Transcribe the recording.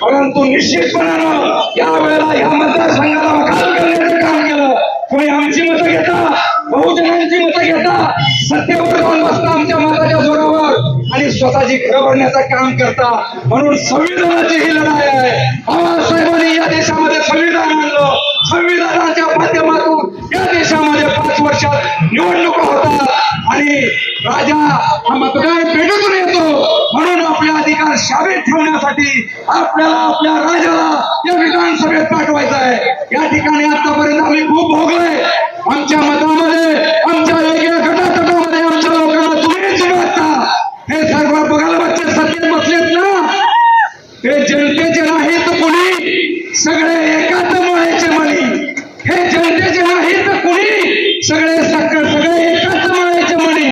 परंतु निश्चितपणानं यावेळेला करण्याचं काम घेता बहुजनांची मतं घेता सत्तेवर जोरावर आणि स्वतःची घरं काम करता म्हणून संविधानाची ही लढाई आहे बाबासाहेबांनी या संविधान आणलं संविधानाच्या माध्यमातून या देशामध्ये राजा हा मतदार शाबेत ठेवण्यासाठी आपल्याला आपल्या राजाला या विधानसभेत पाठवायचं आहे. या ठिकाणी आतापर्यंत आम्ही खूप भोगलोय. आमच्या मतामध्ये आमच्या वेगळ्या गटातटामध्ये आमच्या लोकांना तुम्हीच वाटता हे सर्व बघायला बच्चे सत्तेत बसलेत ना? ते जनतेचे तर कोणी. सगळे